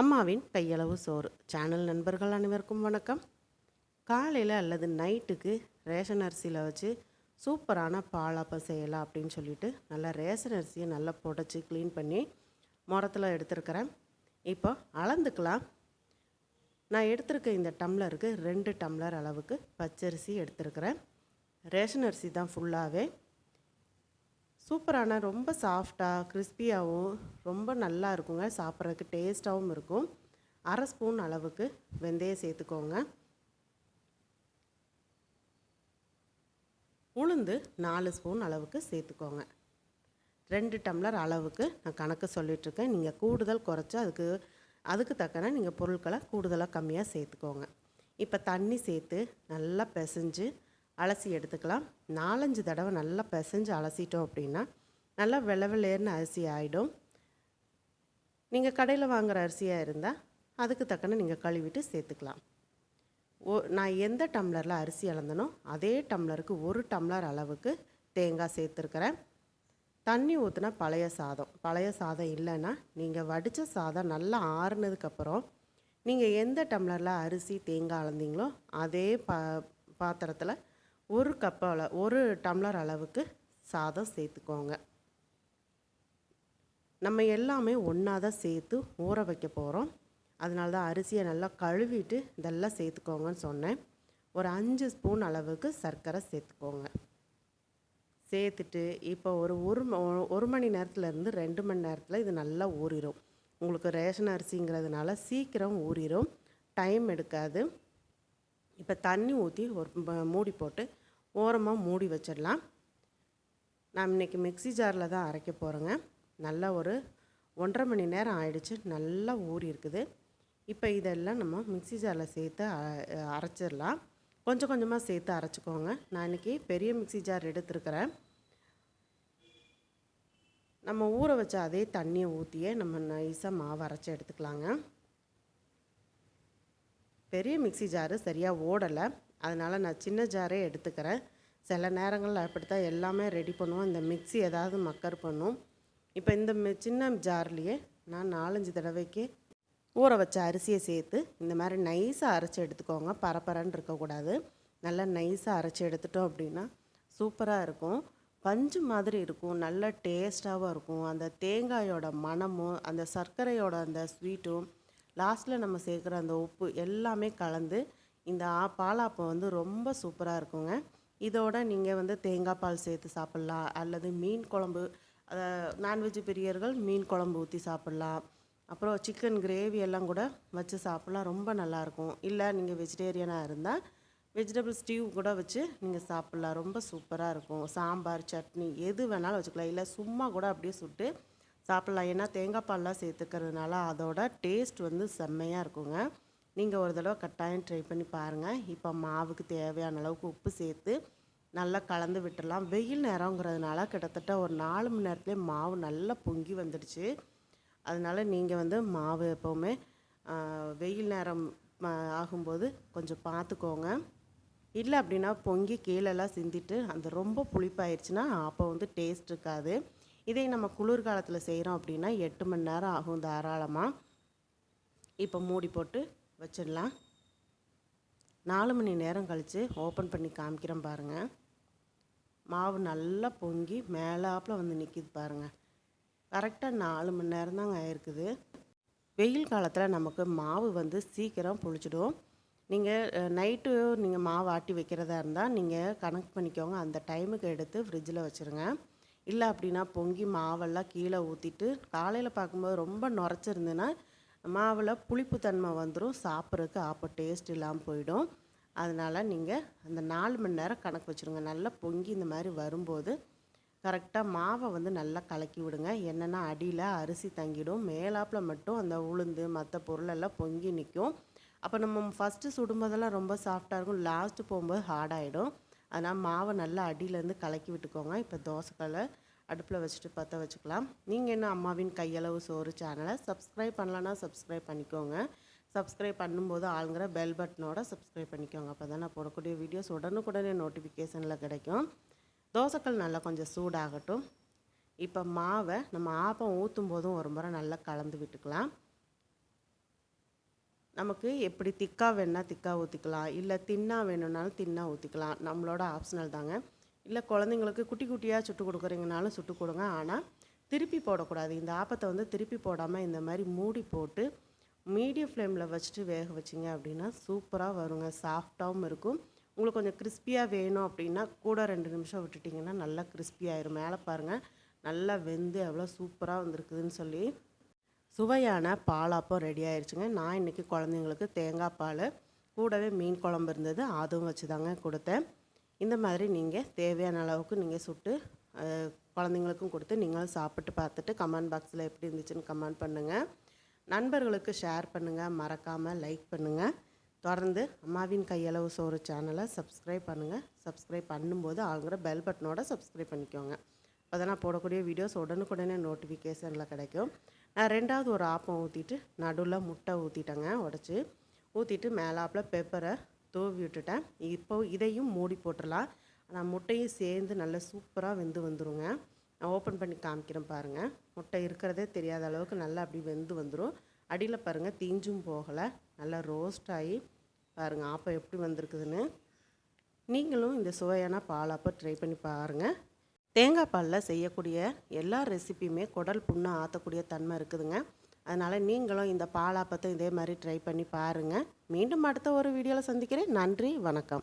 அம்மாவின் கையளவு சோறு. சேனல் நண்பர்கள் அனைவருக்கும் வணக்கம். காலையில் அல்லது நைட்டுக்கு ரேஷன் அரிசியில் வச்சு சூப்பரான பாலாப்பம் செய்யலாம் அப்படின்னு சொல்லிட்டு நல்லா ரேஷன் அரிசியை நல்லா புடச்சி க்ளீன் பண்ணி முரத்தில் எடுத்துருக்கிறேன். இப்போ அளந்துக்கலாம். நான் எடுத்திருக்க இந்த டம்ளருக்கு ரெண்டு டம்ளர் அளவுக்கு பச்சரிசி எடுத்துருக்கிறேன். ரேஷன் அரிசி தான் ஃபுல்லாகவே சூப்பரான ரொம்ப சாஃப்டாக கிறிஸ்பியாகவும் ரொம்ப நல்லா இருக்குங்க. சாப்பிட்றதுக்கு டேஸ்ட்டாகவும் இருக்கும். அரை ஸ்பூன் அளவுக்கு வெந்தயம் சேர்த்துக்கோங்க. உளுந்து நாலு ஸ்பூன் அளவுக்கு சேர்த்துக்கோங்க. ரெண்டு டம்ளர் அளவுக்கு நான் கணக்கு சொல்லிகிட்ருக்கேன் நீங்கள் கூடுதல் குறைச்சி அதுக்கு அதுக்கு தக்கன நீங்கள் பொருட்களை கூடுதலாக கம்மியாக சேர்த்துக்கோங்க. இப்போ தண்ணி சேர்த்து நல்லா பிசைஞ்சு அலசி எடுத்துக்கலாம். நாலஞ்சு தடவை நல்லா பிசைஞ்சு அலசிட்டோம் அப்படின்னா நல்லா வெள்ளை வெள்ளையர்னு அரிசி ஆகிடும் நீங்கள் கடையில் வாங்குகிற அரிசியாக இருந்தால் அதுக்கு தக்கன நீங்கள் கழுவிட்டு சேர்த்துக்கலாம். ஓ நான் எந்த டம்ளரில் அரிசி அளந்தனோ அதே டம்ளருக்கு ஒரு டம்ளர் அளவுக்கு தேங்காய் சேர்த்துருக்குறேன். தண்ணி ஊற்றுனா பழைய சாதம். பழைய சாதம் இல்லைன்னா நீங்கள் வடித்த சாதம் நல்லா ஆறுனதுக்கப்புறம் நீங்கள் எந்த டம்ளரில் அரிசி தேங்காய் அளந்தீங்களோ அதே பா பாத்திரத்தில் ஒரு கப் ஒரு டம்ளர் அளவுக்கு சாதம் சேர்த்துக்கோங்க. நம்ம எல்லாமே ஒன்றா தான் சேர்த்து ஊற வைக்க போகிறோம் அதனால தான் அரிசியை நல்லா கழுவிட்டு இதெல்லாம் சேர்த்துக்கோங்கன்னு சொன்னேன். ஒரு அஞ்சு ஸ்பூன் அளவுக்கு சர்க்கரை சேர்த்துக்கோங்க. சேர்த்துட்டு இப்போ ஒரு ஒரு ஒரு மணி நேரத்துலேருந்து ரெண்டு மணி நேரத்தில் இது நல்லா ஊறிடும் உங்களுக்கு ரேஷன் அரிசிங்கிறதுனால சீக்கிரம் ஊறிடும் டைம் எடுக்காது. இப்போ தண்ணி ஊற்றி ஒரு மூடி போட்டு ஓரமாக மூடி வச்சிடலாம். நான் இன்றைக்கி மிக்சி ஜாரில் தான் அரைக்க போகிறேங்க நல்லா ஒரு ஒன்றரை மணி நேரம் ஆயிடுச்சு. நல்லா ஊறி இருக்குது. இப்போ இதெல்லாம் நம்ம மிக்சி ஜாரில் சேர்த்து அரைச்சிடலாம். கொஞ்சம் கொஞ்சமாக சேர்த்து அரைச்சிக்கோங்க. நான் இன்றைக்கி பெரிய மிக்சி ஜார் எடுத்துருக்கிறேன். நம்ம ஊற வச்ச அதே தண்ணியை ஊற்றியே நம்ம நைஸாக மாவு அரைச்சி எடுத்துக்கலாங்க. பெரிய மிக்சி ஜாரு சரியாக ஓடலை. அதனால் நான் சின்ன ஜாரே எடுத்துக்கிறேன். சில நேரங்களில் அப்படித்தான் எல்லாமே ரெடி பண்ணுவோம். இந்த மிக்சி ஏதாவது மக்கர் பண்ணும். இப்போ இந்த சின்ன ஜார்லேயே நான் நாலஞ்சு தடவைக்கு ஊற வச்ச அரிசியை சேர்த்து இந்த மாதிரி நைஸாக அரைச்சி எடுத்துக்கோங்க. பரப்பரன்னு இருக்கக்கூடாது. நல்லா நைஸாக அரைச்சி எடுத்துட்டோம் அப்படின்னா சூப்பராக இருக்கும். பஞ்சு மாதிரி இருக்கும். நல்ல டேஸ்ட்டாகவும் இருக்கும். அந்த தேங்காயோட மணமும் அந்த சர்க்கரையோட அந்த ஸ்வீட்டும் லாஸ்ட்டில் நம்ம சேர்க்குற அந்த உப்பு எல்லாமே கலந்து இந்த பாலாப்பம் வந்து ரொம்ப சூப்பராக இருக்குங்க. இதோட நீங்கள் வந்து தேங்காய் பால் சேர்த்து சாப்பிட்லாம். அல்லது மீன் குழம்பு நான்வெஜ் பிரியர்கள் மீன் குழம்பு ஊற்றி சாப்பிட்லாம். அப்புறம் சிக்கன் கிரேவி எல்லாம் கூட வச்சு சாப்பிட்லாம். ரொம்ப நல்லாயிருக்கும் இல்லை நீங்கள் வெஜிடேரியனாக இருந்தால் வெஜிடபிள் ஸ்டீவ் கூட வச்சு நீங்கள் சாப்பிட்லாம். ரொம்ப சூப்பராக இருக்கும். சாம்பார் சட்னி எது வேணாலும் வச்சுக்கலாம். இல்லை சும்மா கூட அப்படியே சுட்டு சாப்பிட்லாம். ஏன்னா தேங்காய் பால்லாம் சேர்த்துக்கிறதுனால அதோட டேஸ்ட் வந்து செம்மையாக இருக்குங்க. நீங்கள் ஒரு தடவை கட்டாயம் ட்ரை பண்ணி பாருங்கள் இப்போ மாவுக்கு தேவையான அளவுக்கு உப்பு சேர்த்து நல்லா கலந்து விட்டுடலாம். வெயில் நேரங்கிறதுனால கிட்டத்தட்ட ஒரு நாலு மணி நேரத்துலேயே மாவு நல்லா பொங்கி வந்துடுச்சு. அதனால் நீங்கள் வந்து மாவு எப்போவுமே வெயில் நேரம் ஆகும்போது கொஞ்சம் பார்த்துக்கோங்க இல்லை அப்படின்னா பொங்கி கீழெல்லாம் சிந்திட்டு அந்த ரொம்ப புளிப்பாயிருச்சுன்னா அப்போ வந்து டேஸ்ட் இருக்காது. இதே நம்ம குளிர்காலத்தில் செய்கிறோம் அப்படின்னா எட்டு மணி நேரம் ஆகும் தாராளமாக இப்போ மூடி போட்டு வச்சிடலாம். நாலு மணி நேரம் கழித்து ஓப்பன் பண்ணி காமிக்கிறேன் பாருங்கள் மாவு நல்லா பொங்கி மேலாப்பில் வந்து நிற்கிது பாருங்கள் கரெக்டாக நாலு மணி நேரம் தாங்க ஆயிருக்குது. வெயில் காலத்தில் நமக்கு மாவு வந்து சீக்கிரம் புளிச்சிடும். நீங்கள் நைட்டு நீங்கள் மாவு ஆட்டி வைக்கிறதா இருந்தால் நீங்கள் கணக்கு பண்ணிக்கோங்க. அந்த டைமுக்கு எடுத்து ஃப்ரிட்ஜில் வச்சுருங்க. இல்லை அப்படின்னா பொங்கி மாவெல்லாம் கீழே ஊற்றிட்டு காலையில் பார்க்கும்போது ரொம்ப நுரைச்சிருந்துன்னா மாவில் புளிப்புத்தன்மை வந்துடும் சாப்பிட்றதுக்கு ஆப்போ டேஸ்ட் இல்லாமல் போயிடும். அதனால் நீங்கள் அந்த நாலு மணி நேரம் கணக்கு வச்சுருங்க. நல்லா பொங்கி இந்த மாதிரி வரும்போது கரெக்டாக மாவை வந்து நல்லா கலக்கி விடுங்க. என்னென்னா அடியில் அரிசி தங்கிடும். மேலாப்பில் மட்டும் அந்த உளுந்து மற்ற பொருளெல்லாம் பொங்கி நிற்கும் அப்போ நம்ம ஃபஸ்ட்டு சுடும்போதெல்லாம் ரொம்ப சாஃப்டாக இருக்கும். லாஸ்ட்டு போகும்போது ஹார்டாகிடும் அதனால் மாவை நல்லா அடியிலேருந்து கலக்கி விட்டுக்கோங்க. இப்போ தோசைக்கல்லை அடுப்பில் வச்சுட்டு பற்ற வச்சுக்கலாம். நீங்கள் என்ன அம்மாவின் கையளவு சோறு சேனலை சப்ஸ்கிரைப் பண்ணலன்னா சப்ஸ்கிரைப் பண்ணிக்கோங்க. சப்ஸ்கிரைப் பண்ணும்போது ஆளுங்கிற பெல் பட்டனோட சப்ஸ்கிரைப் பண்ணிக்கோங்க. அப்போ தான் நான் போடக்கூடிய வீடியோஸ் உடனுக்குடனே நோட்டிஃபிகேஷனில் கிடைக்கும். தோசைக்கல் நல்லா கொஞ்சம் சூடாகட்டும். இப்போ மாவை நம்ம ஆப்பம் ஊற்றும் போதும் ஒரு முறை நல்லா கலந்து விட்டுக்கலாம். நமக்கு எப்படி திக்காக வேணால் திக்கா ஊற்றிக்கலாம் இல்லை தின்னாக வேணும்னாலும் தின்னாக ஊற்றிக்கலாம் நம்மளோட ஆப்ஷனல் தாங்க. இல்லை குழந்தைங்களுக்கு குட்டி குட்டியாக சுட்டு கொடுக்குறீங்கனாலும் சுட்டு கொடுங்க. ஆனால் திருப்பி போடக்கூடாது. இந்த ஆப்பத்தை வந்து திருப்பி போடாமல் இந்த மாதிரி மூடி போட்டு மீடியம் ஃப்ளேமில் வச்சுட்டு வேக வச்சிங்க அப்படின்னா சூப்பராக வருங்க. சாஃப்டாகவும் இருக்கும். உங்களுக்கு கொஞ்சம் கிறிஸ்பியாக வேணும் அப்படின்னா கூட ரெண்டு நிமிஷம் விட்டுட்டிங்கன்னா நல்லா கிறிஸ்பியாயிரும் மேலே பாருங்கள் நல்லா வெந்து எவ்வளோ சூப்பராக வந்திருக்குதுன்னு சொல்லி சுவையான பாலாப்பம் ரெடி ஆயிடுச்சுங்க நான் இன்றைக்கி குழந்தைங்களுக்கு தேங்காய் பால் கூடவே மீன் குழம்பு இருந்தது அதுவும் வச்சு தாங்க கொடுத்தேன். இந்த மாதிரி நீங்கள் தேவையான அளவுக்கு நீங்கள் சுட்டு குழந்தைங்களுக்கும் கொடுத்து நீங்களும் சாப்பிட்டு பார்த்துட்டு கமெண்ட் பாக்ஸில் எப்படி இருந்துச்சுன்னு கமெண்ட் பண்ணுங்கள் நண்பர்களுக்கு ஷேர் பண்ணுங்கள் மறக்காமல் லைக் பண்ணுங்கள் தொடர்ந்து அம்மாவின் கையளவு சோறு சேனலை சப்ஸ்கிரைப் பண்ணுங்கள் சப்ஸ்கிரைப் பண்ணும்போது ஆளுங்கிற பெல் பட்டனோட சப்ஸ்கிரைப் பண்ணிக்கோங்க. அப்போ தான் நான் போடக்கூடிய வீடியோஸ் உடனுக்குடனே நோட்டிஃபிகேஷனில் கிடைக்கும். ரெண்டாவது ஒரு ஆப்பம் ஊற்றிட்டு நடுவில் முட்டை ஊற்றிட்டேங்க உடச்சி. ஊற்றிட்டு மேலாப்பில் பெப்பரை தூவி விட்டுட்டேன். இப்போ இதையும் மூடி போட்டுடலாம் ஆனால் முட்டையும் சேர்ந்து நல்லா சூப்பராக வெந்து வந்துருங்க. நான் ஓப்பன் பண்ணி காமிக்கிறேன் பாருங்கள் முட்டை இருக்கிறதே தெரியாத அளவுக்கு நல்லா அப்படி வெந்து வந்துடும் அடியில் பாருங்கள் தீஞ்சும் போகலை. நல்லா ரோஸ்ட் ஆகி பாருங்கள் ஆப்பம் எப்படி வந்திருக்குதுன்னு. நீங்களும் இந்த சுவையான பாலாப்பை ட்ரை பண்ணி பாருங்கள் தேங்காய் பாலில் செய்யக்கூடிய எல்லா ரெசிப்பியுமே குடல் புண்ணை ஆற்றக்கூடிய தன்மை இருக்குதுங்க. அதனால் நீங்களும் இந்த பாலாப்பத்தை இதே மாதிரி ட்ரை பண்ணி பாருங்கள் மீண்டும் அடுத்த ஒரு வீடியோவில் சந்திக்கிறேன். நன்றி வணக்கம்.